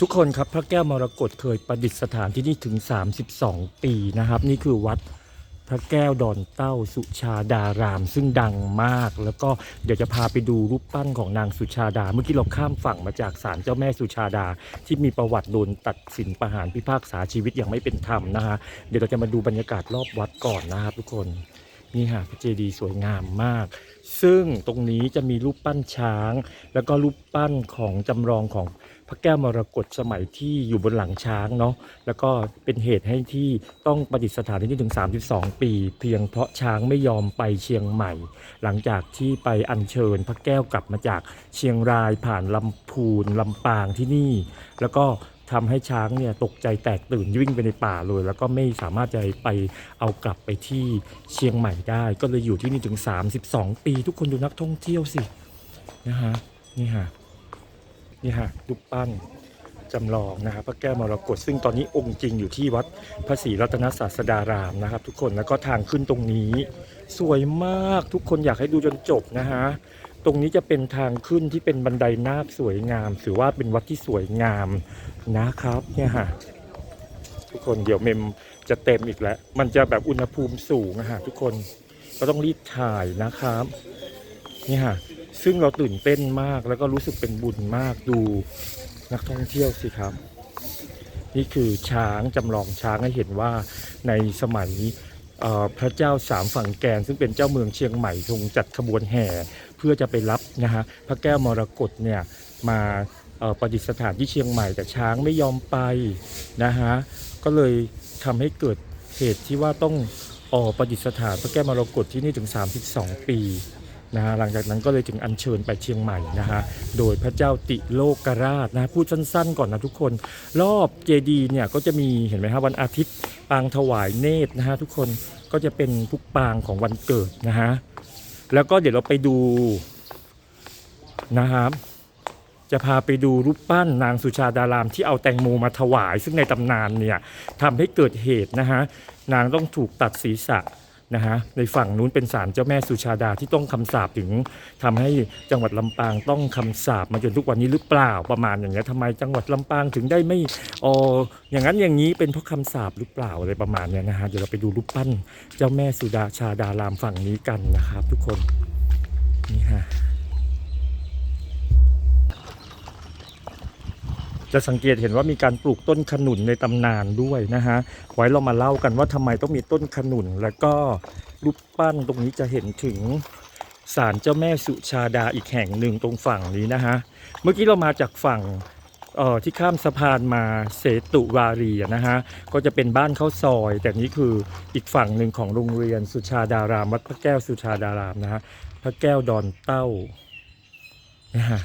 ทุกคนครับพระแก้วมรกตเคยประดิษฐานที่นี่ถึง 32 ปีนะครับ นี่คือวัดพระแก้วดอนเต้าสุชาดาราม ซึ่งดังมาก แล้วก็เดี๋ยวจะพาไปดูรูปปั้นของนางสุชาดา เมื่อกี้เราข้ามฝั่งมาจากศาลเจ้าแม่สุชาดา ที่มีประวัติโดนตัดสินประหารพิพากษาชีวิตอย่างไม่เป็นธรรมนะฮะเดี๋ยวเราจะมาดูบรรยากาศรอบวัดก่อนนะครับทุกคน นี่ฮะพระเจดีย์สวยงามมาก ซึ่งตรงนี้จะมีรูปปั้นช้าง แล้วก็รูปปั้นของจำลองของพระแก้วมรกตสมัยที่อยู่บนหลังช้างเนาะแล้วก็เป็นเหตุให้ที่ต้องประดิษฐานที่นี่ถึง 32 ปี เพียงเพราะช้างไม่ยอมไปเชียงใหม่ หลังจากที่ไปอัญเชิญพระแก้วกลับมาจากเชียงรายผ่านลำพูนลำปางที่นี่ แล้วก็ ทำให้ช้างเนี่ยตกใจแตกตื่นวิ่งไปในป่าเลย แล้วก็ไม่สามารถจะไปเอากลับไปที่เชียงใหม่ได้ ก็เลยอยู่ที่นี่ถึง 32 ปี ทุกคนดูนักท่องเที่ยวสินะฮะนี่ฮะนี่ฮะรูปปั้นจำลองนะครับพระแก้วมรกตซึ่งตอนนี้องค์จริงอยู่ที่วัดพระศรีรัตนศาสดารามนะครับ ทุกคนแล้วก็ทางขึ้นตรงนี้ สวยมากทุกคนอยากให้ดูจนจบนะฮะ ตรงนี้จะเป็นทางขึ้นที่เป็นบันไดนาคสวยงาม ถือว่าเป็นวัดที่สวยงามนะครับ เนี่ยฮะทุกคนเดี๋ยวเมมจะเต็มอีกแล้ว มันจะแบบอุณหภูมิสูงนะฮะทุกคนก็ต้องรีบถ่ายนะครับเนี่ยฮะซึ่งเราตื่นเต้นมากแล้วก็รู้สึกเป็นบุญมากดูนักท่องเที่ยวสิครับ นี่คือช้างจำลองช้างให้เห็นว่าในสมัยพระเจ้าสามฝั่งแกน ซึ่งเป็นเจ้าเมืองเชียงใหม่ทรงจัดขบวนแห่ เพื่อจะไปรับนะฮะพระแก้วมรกตเนี่ยมาประดิษฐานที่เชียงใหม่แต่ช้างไม่ยอมไปนะฮะก็เลยทำให้เกิดเหตุที่ว่าต้องออกประดิษฐานพระแก้วมรกตที่นี่ถึง 32 ปีนะฮะหลังจากนั้นก็เลยถึงอัญเชิญไปเชียงใหม่นะฮะโดยพระเจ้าติโลกราชนะฮะพูดสั้นๆก่อนนะทุกคน รอบเจดีเนี่ยก็จะมีเห็นไหมครับวันอาทิตย์ปางถวายเนตรนะฮะทุกคนก็จะเป็นทุกปางของวันเกิดนะฮะ แล้วก็เดี๋ยวเราไปดูนะครับ จะพาไปดูรูปปั้นนางสุชาดารามที่เอาแตงโมมาถวาย ซึ่งในตำนานเนี่ยทำให้เกิดเหตุนะฮะนางต้องถูกตัดศีรษะ นะฮะในฝั่งนู้นเป็นศาลเจ้าแม่สุชาดาที่ต้องคำสาปถึงทำให้จังหวัดลำปางต้องคำสาปมาจนทุกวันนี้หรือเปล่าประมาณอย่างเงี้ยทำไมจังหวัดลำปางถึงได้ไม่อออย่างนั้นอย่างนี้เป็นเพราะคำสาปหรือเปล่าอะไรประมาณเนี้ยนะฮะเดี๋ยวเราไปดูรูปปั้นเจ้าแม่สุดาชาดารามฝั่งนี้กันนะครับ ทุกคนนี่ฮะ จะสังเกตเห็นว่ามีการปลูกต้นขนุนในตำนานด้วยนะฮะไว้เรามาเล่ากันว่าทำไมต้องมีต้นขนุน แล้วก็รูปปั้นตรงนี้จะเห็นถึงศาลเจ้าแม่สุชาดาอีกแห่งหนึ่งตรงฝั่งนี้นะฮะเมื่อกี้เรามาจากฝั่งออที่ข้ามสะพานมาเสตุวารีนะฮะก็จะเป็นบ้านข้าวซอย แต่นี้คืออีกฝั่งหนึ่งของโรงเรียนสุชาดาราม วัดพระแก้วสุชาดารามนะฮะพระแก้วดอนเต้านะฮะ